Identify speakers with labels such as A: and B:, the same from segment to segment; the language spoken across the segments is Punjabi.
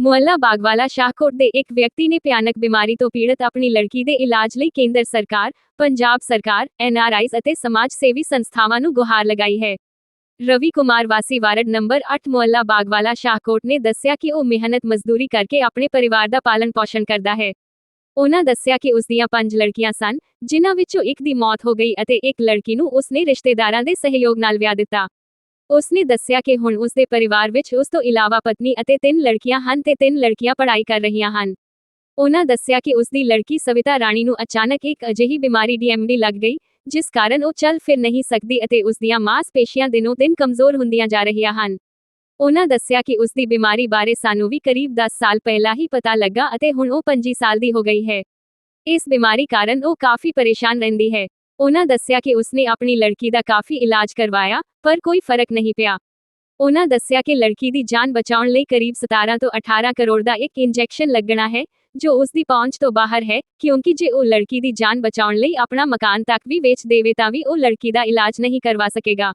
A: ਮੁਹੱਲਾ ਬਾਗਵਾਲਾ ਸ਼ਾਹਕੋਟ ਦੇ ਇੱਕ ਵਿਅਕਤੀ ਨੇ ਭਿਆਨਕ ਬਿਮਾਰੀ ਤੋਂ ਪੀੜਤ ਆਪਣੀ ਲੜਕੀ ਦੇ ਇਲਾਜ ਲਈ ਕੇਂਦਰ ਸਰਕਾਰ, ਪੰਜਾਬ ਸਰਕਾਰ, ਐਨਆਰਆਈਜ਼ ਅਤੇ ਸਮਾਜ ਸੇਵੀ ਸੰਸਥਾਵਾਂ ਨੂੰ ਗੁਹਾਰ ਲਗਾਈ ਹੈ। ਰਵੀ ਕੁਮਾਰ ਵਾਸੀ ਵਾਰਡ ਨੰਬਰ 8 ਮੁਹੱਲਾ ਬਾਗਵਾਲਾ ਸ਼ਾਹਕੋਟ ਨੇ ਦੱਸਿਆ ਕਿ ਉਹ ਮਿਹਨਤ ਮਜ਼ਦੂਰੀ ਕਰਕੇ ਆਪਣੇ ਪਰਿਵਾਰ ਦਾ ਪਾਲਣ ਪੋਸ਼ਣ ਕਰਦਾ ਹੈ। ਉਹਨਾਂ ਦੱਸਿਆ ਕਿ ਉਸ ਦੀਆਂ ਪੰਜ ਲੜਕੀਆਂ ਸਨ, ਜਿਨ੍ਹਾਂ ਵਿੱਚੋਂ ਇੱਕ ਦੀ ਮੌਤ ਹੋ ਗਈ ਅਤੇ ਇੱਕ ਲੜਕੀ ਨੂੰ ਉਸ ਨੇ ਰਿਸ਼ਤੇਦਾਰਾਂ ਦੇ ਸਹਿਯੋਗ ਨਾਲ ਵਿਆਹ ਦਿੱਤਾ। ਉਸਨੇ ਦੱਸਿਆ ਕਿ ਹੁਣ ਉਸ ਦੇ ਪਰਿਵਾਰ ਵਿੱਚ ਉਸ ਤੋਂ ਇਲਾਵਾ ਪਤਨੀ ਅਤੇ ਤਿੰਨ ਲੜਕੀਆਂ ਹਨ ਤੇ ਤਿੰਨ ਲੜਕੀਆਂ ਪੜ੍ਹਾਈ ਕਰ ਰਹੀਆਂ ਹਨ। ਉਹਨਾਂ ਦੱਸਿਆ ਕਿ ਉਸ ਦੀ ਲੜਕੀ ਸਵਿਤਾ ਰਾਣੀ ਨੂੰ ਅਚਾਨਕ ਇੱਕ ਅਜਿਹੀ ਬਿਮਾਰੀ ਡੀਐਮਡੀ ਲੱਗ ਗਈ, ਜਿਸ ਕਾਰਨ ਉਹ ਚੱਲ ਫਿਰ ਨਹੀਂ ਸਕਦੀ ਅਤੇ ਉਸ ਦੀਆਂ ਮਾਸਪੇਸ਼ੀਆਂ ਦਿਨੋਂ ਦਿਨ ਕਮਜ਼ੋਰ ਹੁੰਦੀਆਂ ਜਾ ਰਹੀਆਂ ਹਨ। ਉਹਨਾਂ ਦੱਸਿਆ ਕਿ ਉਸ ਦੀ ਬਿਮਾਰੀ ਬਾਰੇ ਸਾਨੂੰ ਵੀ ਕਰੀਬ 10 ਸਾਲ ਪਹਿਲਾਂ ਹੀ ਪਤਾ ਲੱਗਾ ਅਤੇ ਹੁਣ ਉਹ 25 ਸਾਲ ਦੀ ਹੋ ਗਈ ਹੈ। ਇਸ ਬਿਮਾਰੀ ਕਾਰਨ ਉਹ ਕਾਫੀ ਪਰੇਸ਼ਾਨ ਰਹਿੰਦੀ ਹੈ। ਉਹਨਾਂ ਦੱਸਿਆ ਕਿ ਉਸਨੇ ਆਪਣੀ ਲੜਕੀ ਦਾ ਕਾਫੀ ਇਲਾਜ ਕਰਵਾਇਆ, ਪਰ ਕੋਈ ਫ਼ਰਕ ਨਹੀਂ ਪਿਆ। ਉਹਨਾਂ ਦੱਸਿਆ ਕਿ ਲੜਕੀ ਦੀ ਜਾਨ ਬਚਾਉਣ ਲਈ ਕਰੀਬ 17 ਤੋਂ 18 ਕਰੋੜ ਦਾ ਇੱਕ ਇੰਜੈਕਸ਼ਨ ਲੱਗਣਾ ਹੈ, ਜੋ ਉਸ ਦੀ ਪਹੁੰਚ ਤੋਂ ਬਾਹਰ ਹੈ, ਕਿਉਂਕਿ ਜੇ ਉਹ ਲੜਕੀ ਦੀ ਜਾਨ ਬਚਾਉਣ ਲਈ ਆਪਣਾ ਮਕਾਨ ਤੱਕ ਵੀ ਵੇਚ ਦੇਵੇ ਤਾਂ ਵੀ ਉਹ ਲੜਕੀ ਦਾ ਇਲਾਜ ਨਹੀਂ ਕਰਵਾ ਸਕੇਗਾ।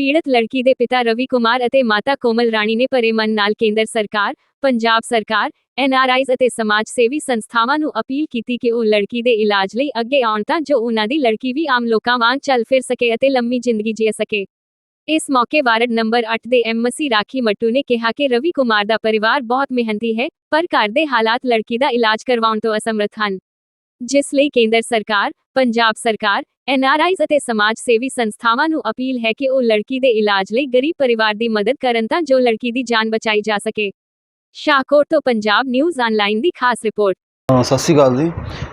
A: ਪੀੜਤ ਲੜਕੀ ਦੇ ਪਿਤਾ ਰਵੀ ਕੁਮਾਰ ਅਤੇ ਮਾਤਾ ਕੋਮਲ ਰਾਣੀ ਨੇ ਭਰੇ ਮਨ ਨਾਲ ਕੇਂਦਰ ਸਰਕਾਰ, ਪੰਜਾਬ ਸਰਕਾਰ, ਐਨਆਰਆਈਜ਼ ਅਤੇ ਸਮਾਜ ਸੇਵੀ ਸੰਸਥਾਵਾਂ ਨੂੰ ਅਪੀਲ ਕੀਤੀ ਕਿ ਉਹ ਲੜਕੀ ਦੇ ਇਲਾਜ ਲਈ ਅੱਗੇ ਆਉਣ ਤਾਂ ਜੋ ਉਹਨਾਂ ਦੀ ਲੜਕੀ ਵੀ ਆਮ ਲੋਕਾਂ ਵਾਂਗ ਚੱਲ ਫਿਰ ਸਕੇ ਅਤੇ ਲੰਮੀ ਜ਼ਿੰਦਗੀ ਜੀ ਸਕੇ। ਇਸ ਮੌਕੇ ਵਾਰਡ ਨੰਬਰ 8 ਦੇ ਐਮਸੀ ਰਾਖੀ ਮੱਟੂ ਨੇ ਕਿਹਾ ਕਿ ਰਵੀ ਕੁਮਾਰ ਦਾ ਪਰਿਵਾਰ ਬਹੁਤ ਮਿਹਨਤੀ ਹੈ, ਪਰ ਘਰ ਦੇ ਹਾਲਾਤ ਲੜਕੀ ਦਾ ਇਲਾਜ ਕਰਵਾਉਣ ਤੋਂ ਅਸਮਰਥ ਹਨ। ਜਿਸ ਲਈ ਕੇਂਦਰ ਸਰਕਾਰ, ਪੰਜਾਬ ਸਰਕਾਰ, ਐਨਆਰਆਈਜ਼ ਅਤੇ ਸਮਾਜ ਸੇਵੀ ਸੰਸਥਾਵਾਂ ਨੂੰ ਅਪੀਲ ਹੈ ਕਿ ਉਹ ਲੜਕੀ ਦੇ ਇਲਾਜ ਲਈ ਗਰੀਬ ਪਰਿਵਾਰ ਦੀ ਮਦਦ ਕਰਨ ਤਾਂ ਜੋ ਲੜਕੀ ਦੀ ਜਾਨ ਬਚਾਈ ਜਾ ਸਕੇ। ਸ਼ਾਹਕੋਟ ਤੋਂ ਪੰਜਾਬ ਨਿਊਜ਼ ਆਨਲਾਈਨ ਦੀ ਖਾਸ ਰਿਪੋਰਟ।
B: ਅ, ਸਤਿ ਸ਼੍ਰੀ ਅਕਾਲ ਜੀ।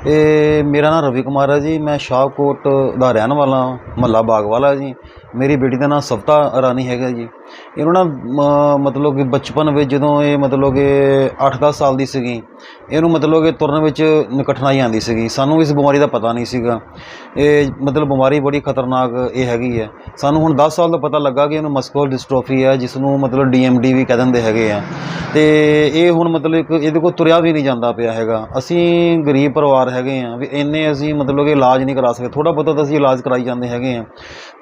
B: ਇਹ ਮੇਰਾ ਨਾਮ ਰਵੀ ਕੁਮਾਰ ਹੈ ਜੀ। ਮੈਂ ਸ਼ਾਹਕੋਟ ਦਾ ਰਹਿਣ ਵਾਲਾ ਮਹੱਲਾ ਬਾਗ ਵਾਲਾ ਜੀ। ਮੇਰੀ ਬੇਟੀ ਦਾ ਨਾਮ ਸਵਤਾ ਰਾਣੀ ਹੈਗਾ ਜੀ। ਇਹਨੂੰ ਨਾ ਮ- ਮਤਲਬ ਕਿ ਬਚਪਨ ਵਿੱਚ ਜਦੋਂ ਇਹ ਮਤਲਬ ਕਿ 8-10 ਸਾਲ ਦੀ ਸੀਗੀ, ਇਹਨੂੰ ਮਤਲਬ ਕਿ ਤੁਰਨ ਵਿੱਚ ਕਠਿਨਾਈ ਆਉਂਦੀ ਸੀਗੀ। ਸਾਨੂੰ ਇਸ ਬਿਮਾਰੀ ਦਾ ਪਤਾ ਨਹੀਂ ਸੀਗਾ। ਇਹ ਮਤਲਬ ਬਿਮਾਰੀ ਬੜੀ ਖਤਰਨਾਕ ਇਹ ਹੈਗੀ ਹੈ। ਸਾਨੂੰ ਹੁਣ 10 ਸਾਲ ਦਾ ਪਤਾ ਲੱਗਾ ਕਿ ਇਹਨੂੰ ਮਸਕੂਲਰ ਡਿਸਟ੍ਰੋਫੀ ਹੈ ਜਿਸ ਨੂੰ ਮਤਲਬ ਡੀਐਮਡੀ ਵੀ ਕਹਿ ਦਿੰਦੇ ਹੈਗੇ ਆ। ਤੇ ਇਹ ਹੁਣ ਮਤਲਬ ਇੱਕ ਇਹਦੇ ਕੋਲ ਤੁਰਿਆ ਵੀ ਨਹੀਂ ਜਾਂਦਾ ਪਿਆ ਹੈਗਾ। ਅਸੀਂ ਗਰੀਬ ਪਰਿਵਾਰ ਹੈਗੇ ਆ, ਵੀ ਇੰਨੇ ਅਸੀਂ ਮਤਲਬ ਕਿ ਇਲਾਜ ਨਹੀਂ ਕਰਾ ਸਕਦੇ ਥੋੜਾ ਬਹੁਤਾ ਤਾਂ ਅਸੀਂ ਇਲਾਜ ਕਰਾਈ ਜਾਂਦੇ ਹੈਗੇ ਆ।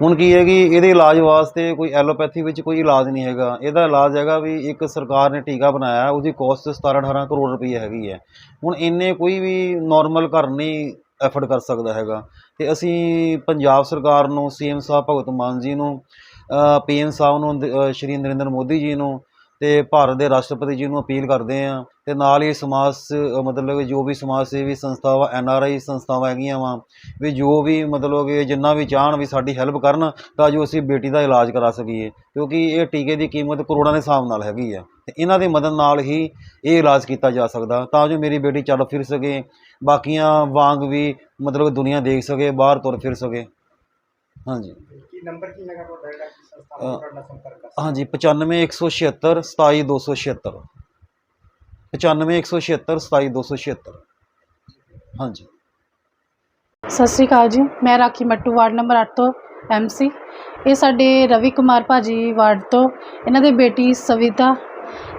B: ਹੁਣ ਕੀ ਹੈ ਕਿ ਇਹਦੇ ਇਲਾਜ ਵਾਸਤੇ ਕੋਈ ਐਲੋਪੈਥੀ ਵਿੱਚ ਕੋਈ ਇਲਾਜ ਨਹੀਂ ਹੈਗਾ। ਇਹਦਾ ਇਲਾਜ ਹੈਗਾ ਵੀ ਇੱਕ ਸਰਕਾਰ ਨੇ ਟੀਕਾ ਬਣਾਇਆ, ਉਹਦੀ ਕੋਸਟ 17 18 ਕਰੋੜ ਰੁਪਏ ਹੈਗੀ ਹੈ। ਹੁਣ ਇੰਨੇ ਕੋਈ ਵੀ ਨਾਰਮਲ ਘਰ ਨਹੀਂ ਐਫਰਟ ਕਰ ਸਕਦਾ ਹੈਗਾ। ਤੇ ਅਸੀਂ ਪੰਜਾਬ ਸਰਕਾਰ ਨੂੰ ਸੀਐਮ ਸਾਹਿਬ ਭਗਵਤ ਮਾਨ ਜੀ ਨੂੰ ਪੀਐਮ ਸਾਹਿਬ ਨੂੰ ਸ਼੍ਰੀ ਨਰਿੰਦਰ ਮੋਦੀ ਜੀ ਨੂੰ ਤੇ ਭਾਰਤ ਦੇ ਰਾਸ਼ਟਰਪਤੀ ਜੀ ਨੂੰ ਅਪੀਲ ਕਰਦੇ ਆ ਤੇ ਨਾਲ ਹੀ ਸਮਾਜ ਸ- ਮਤਲਬ ਜੋ ਵੀ ਸਮਾਜ ਸੇਵੀ ਸੰਸਥਾਵਾਂ, ਐੱਨ ਆਰ ਆਈ ਸੰਸਥਾਵਾਂ ਹੈਗੀਆਂ ਵਾ, ਵੀ ਜੋ ਵੀ ਮਤਲਬ ਕਿ ਜਿੰਨਾ ਵੀ ਚਾਹਣ ਵੀ ਸਾਡੀ ਹੈਲਪ ਕਰਨ ਤਾਂ ਜੋ ਅਸੀਂ ਬੇਟੀ ਦਾ ਇਲਾਜ ਕਰਾ ਸਕੀਏ। ਕਿਉਂਕਿ ਇਹ ਟੀਕੇ ਦੀ ਕੀਮਤ ਕਰੋੜਾਂ ਦੇ ਹਿਸਾਬ ਨਾਲ ਹੈਗੀ ਆ। ਤੇ ਇਹਨਾਂ ਦੀ ਮਦਦ ਨਾਲ ਹੀ ਇਹ ਇਲਾਜ ਕੀਤਾ ਜਾ ਸਕਦਾ। ਤਾਂ ਜੋ ਮੇਰੀ ਬੇਟੀ ਚੱਲ ਫਿਰ ਸਕੇ, ਬਾਕੀਆਂ ਵਾਂਗ ਵੀ ਮਤਲਬ ਦੁਨੀਆ ਦੇਖ ਸਕੇ, ਬਾਹਰ ਤੁਰ ਫਿਰ ਸਕੇ। ਹਾਂਜੀ।
C: ਕੀ ਨੰਬਰ ਕੀ ਹੈਗਾ ਤੁਹਾਡਾ ਜਿਹੜਾ ਕਿ ਸੰਸਥਾ
B: ਅ,
C: ਨਾਲ ਤੁਹਾਡਾ ਸੰਪਰਕ ਕਰ
B: ਹਾਂਜੀ 95 176 27 276 95 176 27 276 ਹਾਂਜੀ।
D: ਸਤਿ ਸ਼੍ਰੀ ਅਕਾਲ ਜੀ ਮੈਂ ਰਾਖੀ ਮੱਟੂ ਵਾਰਡ ਨੰਬਰ 8 ਤੋਂ ਐਮਸੀ ਇਹ ਸਾਡੇ ਰਵੀ ਕੁਮਾਰ ਭਾਜੀ ਵਾਰਡ ਤੋਂ ਇਹਨਾਂ ਦੇ ਬੇਟੀ ਸਵਿਤਾ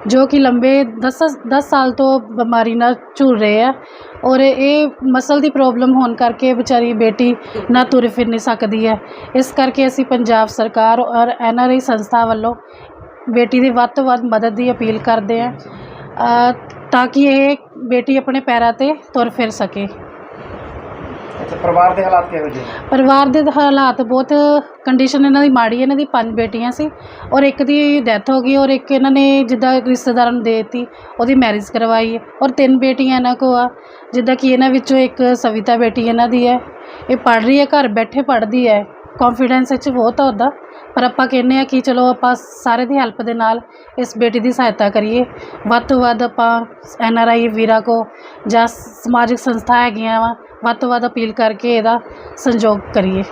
D: ਜੋ ਕਿ ਲੰਬੇ 10 10 ਸਾਲ ਤੋਂ ਬਿਮਾਰੀ ਨਾਲ ਝੂਲ ਰਹੇ ਆ ਔਰ ਇਹ ਮਸਲ ਦੀ ਪ੍ਰੋਬਲਮ ਹੋਣ ਕਰਕੇ ਵਿਚਾਰੀ ਬੇਟੀ ਨਾ ਤੁਰ ਫਿਰ ਨਹੀਂ ਸਕਦੀ ਹੈ। ਇਸ ਕਰਕੇ ਅਸੀਂ ਪੰਜਾਬ ਸਰਕਾਰ ਔਰ ਐੱਨ ਆਰ ਆਈ ਸੰਸਥਾ ਵੱਲੋਂ ਬੇਟੀ ਦੀ ਵੱਧ ਤੋਂ ਵੱਧ ਮਦਦ ਦੀ ਅਪੀਲ ਕਰਦੇ ਆ ਤਾਂ ਕਿ ਇਹ ਬੇਟੀ ਆਪਣੇ ਪੈਰਾਂ ਤੇ ਤੁਰ ਫਿਰ ਸਕੇ।
C: ਅੱਛਾ, ਪਰਿਵਾਰ ਦੇ ਹਾਲਾਤ ਕਿਹੋ ਜਿਹੇ ਨੇ?
D: ਪਰਿਵਾਰ ਦੇ ਹਾਲਾਤ ਬਹੁਤ ਕੰਡੀਸ਼ਨ ਇਹਨਾਂ ਦੀ ਮਾੜੀ ਹੈ ਇਹਨਾਂ ਦੀ ਪੰਜ ਬੇਟੀਆਂ ਸੀ ਔਰ ਇੱਕ ਦੀ ਡੈਥ ਹੋ ਗਈ ਔਰ ਇੱਕ ਇਹਨਾਂ ਨੇ ਜਿੱਦਾਂ ਰਿਸ਼ਤੇਦਾਰਾਂ ਨੂੰ ਦੇ ਦਿੱਤੀ, ਉਹਦੀ ਮੈਰਿਜ ਕਰਵਾਈ ਹੈ ਔਰ ਤਿੰਨ ਬੇਟੀਆਂ ਇਹਨਾਂ ਕੋ ਆ, ਜਿੱਦਾਂ ਕਿ ਇਹਨਾਂ ਵਿੱਚੋਂ ਇੱਕ ਸਵਿਤਾ ਬੇਟੀ ਇਹਨਾਂ ਦੀ ਹੈ, ਇਹ ਪੜ੍ਹ ਰਹੀ ਹੈ, ਘਰ ਬੈਠੇ ਪੜ੍ਹਦੀ ਹੈ ਕੌਨਫੀਡੈਂਸ ਵਿੱਚ ਬਹੁਤ ਆ ਉਹਦਾ, ਪਰ ਆਪਾਂ ਕਹਿੰਦੇ ਆ ਕਿ ਚਲੋ ਆਪਾਂ ਸਾਰੇ ਦੀ ਹੈਲਪ ਦੇ ਨਾਲ ਇਸ ਬੇਟੀ ਦੀ ਸਹਾਇਤਾ ਕਰੀਏ, ਵੱਧ ਤੋਂ ਵੱਧ ਆਪਾਂ ਐਨ ਆਰ ਆਈ ਵੀਰਾਂ ਕੋ ਜਾਂ ਸਮਾਜਿਕ ਸੰਸਥਾ ਹੈਗੀਆਂ ਵਾ ਵੱਧ ਤੋਂ ਵੱਧ ਅਪੀਲ ਕਰਕੇ ਇਹਦਾ ਸੰਯੋਗ ਕਰੀਏ।